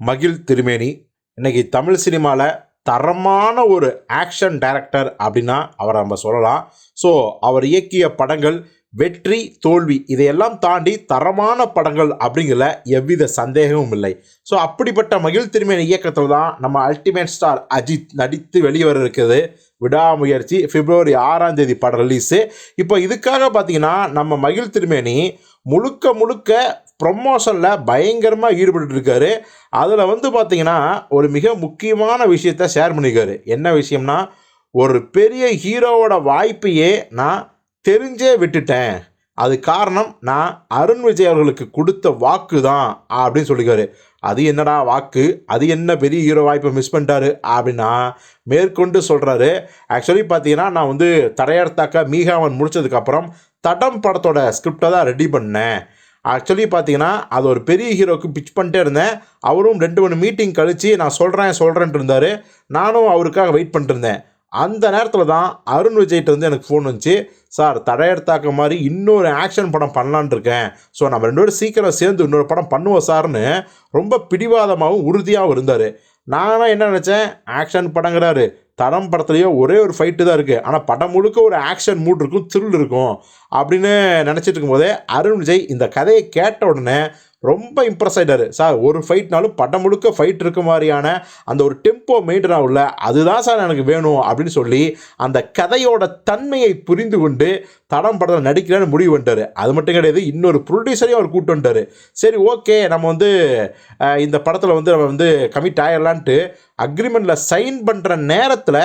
மகிழ் திருமேனி. இன்னைக்கு தமிழ் சினிமாவில் தரமான ஒரு ஆக்ஷன் டைரக்டர் அப்படின்னா அவரை நம்ம சொல்லலாம். ஸோ அவர் இயக்கிய படங்கள் வெற்றி தோல்வி இதையெல்லாம் தாண்டி தரமான படங்கள் அப்படிங்கிற எவ்வித சந்தேகமும் இல்லை. ஸோ அப்படிப்பட்ட மகிழ் திருமேனி இயக்கத்தில் தான் நம்ம அல்டிமேட் ஸ்டார் அஜித் நடித்து வெளிவர இருக்குது விடாமுயற்சி பிப்ரவரி ஆறாம் தேதி படம் ரிலீஸு இப்போ இதுக்காக பார்த்தீங்கன்னா நம்ம மகிழ் திருமேனி முழுக்க முழுக்க ப்ரொமோஷனில் பயங்கரமாக ஈடுபட்டுருக்காரு. அதில் வந்து பார்த்தீங்கன்னா ஒரு மிக முக்கியமான விஷயத்த ஷேர் பண்ணியிருக்காரு என்ன விஷயம்னா ஒரு பெரிய ஹீரோவோட வாய்ப்பையே நான் தெரிஞ்சே விட்டுட்டேன். அது காரணம் நான் அருண் விஜய் அவர்களுக்கு கொடுத்த வாக்கு தான் அப்படின்னு சொல்லியிருக்காரு அது என்னடா வாக்கு? அது என்ன பெரிய ஹீரோ வாய்ப்பை மிஸ் பண்ணிட்டாரு அப்படின்னா மேற்கொண்டு சொல்கிறாரு ஆக்சுவலி பார்த்தீங்கன்னா நான் வந்து தடையர்த்தாக்க மீகாவன் முடிச்சதுக்கப்புறம் தடம் படத்தோட ஸ்கிரிப்டை தான் ரெடி பண்ணேன். ஆக்சுவலி பார்த்தீங்கன்னா அது ஒரு பெரிய ஹீரோக்கு பிச் பண்ணிட்டே இருந்தேன். அவரும் ரெண்டு மூணு மீட்டிங் கழித்து நான் சொல்கிறேன் சொல்கிறேன்ட்டு இருந்தார். நானும் அவருக்காக வெயிட் பண்ணிட்டுருந்தேன் அந்த நேரத்தில் தான் அருண் விஜய்கிட்ட வந்து எனக்கு ஃபோன் வந்துச்சு. சார் தடையெடுத்தாக்க மாதிரி இன்னொரு ஆக்ஷன் படம் பண்ணலான்னு இருக்கேன். ஸோ நம்ம ரெண்டு பேரும் சீக்கிரம் சேர்ந்து இன்னொரு படம் பண்ணுவோம் சார்னு ரொம்ப பிடிவாதமாகவும் உறுதியாகவும் இருந்தார். நானும் என்ன நினச்சேன்? ஆக்ஷன் படங்கிறாரு. தரம் படத்துலேயோ ஒரே ஒரு ஃபைட்டு தான் இருக்குது ஆனால் படம் முழுக்க ஒரு ஆக்ஷன் மூட் இருக்கும் த்ரில் இருக்கும். அப்படின்னு நினச்சிட்டு இருக்கும்போதே அருண் விஜய் இந்த கதையை கேட்ட உடனே ரொம்ப இம்ப்ரெஸ் ஆகிட்டாரு சார் ஒரு ஃபைட்னாலும் படம் முழுக்க ஃபைட் இருக்க மாதிரியான அந்த ஒரு டெம்போ மெயின்டைன் ஆகல. அதுதான் சார் எனக்கு வேணும் அப்படின்னு சொல்லி அந்த கதையோட தன்மையை புரிந்து கொண்டு தடம் படத்தில் நடிக்கிறேன்னு முடிவு பண்ணிட்டார். அது மட்டும் கிடையாது இன்னொரு ப்ரொடியூசரையும் அவர் கூட்டு வந்துட்டார். சரி ஓகே நம்ம வந்து இந்த படத்தில் வந்து நம்ம வந்து கமிட் ஆயிடலான்ட்டு அக்ரிமெண்ட்டில் சைன் பண்ணுற நேரத்தில்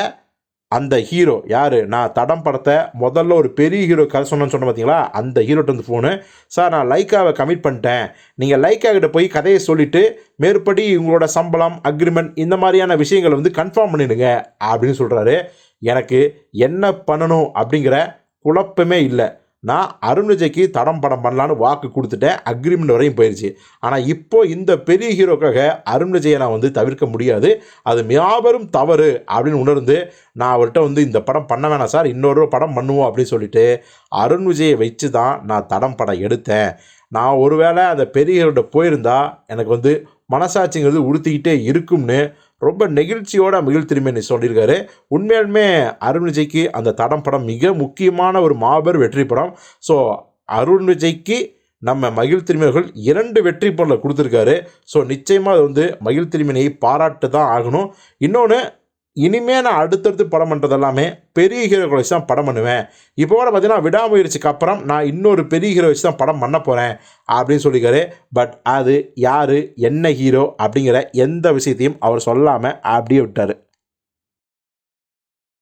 அந்த ஹீரோ யார்? நான் தடம் படத்தை முதல்ல ஒரு பெரிய ஹீரோ கதை சொன்னேன்னு சொன்னேன் பார்த்தீங்களா அந்த ஹீரோட்ட வந்து ஃபோனு சார் நான் லைக்காவை கமிட் பண்ணிட்டேன். நீங்கள் லைக்கா கிட்ட போய் கதையை சொல்லிவிட்டு மேற்படி உங்களோட சம்பளம் அக்ரிமெண்ட் இந்த மாதிரியான விஷயங்களை வந்து கன்ஃபார்ம் பண்ணிடுங்க அப்படின்னு சொல்கிறாரு எனக்கு என்ன பண்ணணும் அப்படிங்கிற குழப்பமே இல்லை. நான் அருண் விஜய்க்கு தடம் படம் பண்ணலான்னு வாக்கு கொடுத்துட்டேன். அக்ரிமெண்ட் வரையும் போயிடுச்சு ஆனால் இப்போது இந்த பெரிய ஹீரோக்காக அருண் விஜயை நான் வந்து தவிர்க்க முடியாது. அது மியாபெரும் தவறு அப்படின்னு உணர்ந்து நான் அவர்கிட்ட வந்து இந்த படம் பண்ண வேணாம் சார் இன்னொரு படம் பண்ணுவோம் அப்படின்னு சொல்லிட்டு அருண் விஜயை வச்சு தான் நான் தடம் படம் எடுத்தேன். நான் ஒருவேளை அந்த பெரிய ஹீரோட்ட போயிருந்தா எனக்கு வந்து மனசாட்சிங்கிறது உறுத்திக்கிட்டே இருக்கும்னு ரொம்ப நெகிழ்ச்சியோட மகிழ் திரும்பி சொல்லியிருக்காரு. உண்மையாலுமே அருண் விஜய்க்கு அந்த தடம் படம் மிக முக்கியமான ஒரு மாபெரும் வெற்றி படம். ஸோ அருண் விஜய்க்கு நம்ம மகிழ் திருமணிகள் இரண்டு வெற்றி பொருளை கொடுத்துருக்காரு. ஸோ நிச்சயமாக அது வந்து மகிழ் திருமணியை பாராட்டு தான் ஆகணும். இன்னொன்று இனிமே நான் அடுத்தடுத்து படம் பண்ணுறது எல்லாமே பெரிய ஹீரோக்களை வச்சு தான் படம் பண்ணுவேன். இப்போ கூட பார்த்தீங்கன்னா விடாமுயற்சிக்கு அப்புறம் நான் இன்னொரு பெரிய ஹீரோ வச்சு தான் படம் பண்ண போகிறேன் அப்படின்னு சொல்லிக்காரு பட் அது யார் என்ன ஹீரோ அப்படிங்கிற எந்த விஷயத்தையும் அவர் சொல்லாமல் அப்படியே விட்டார்.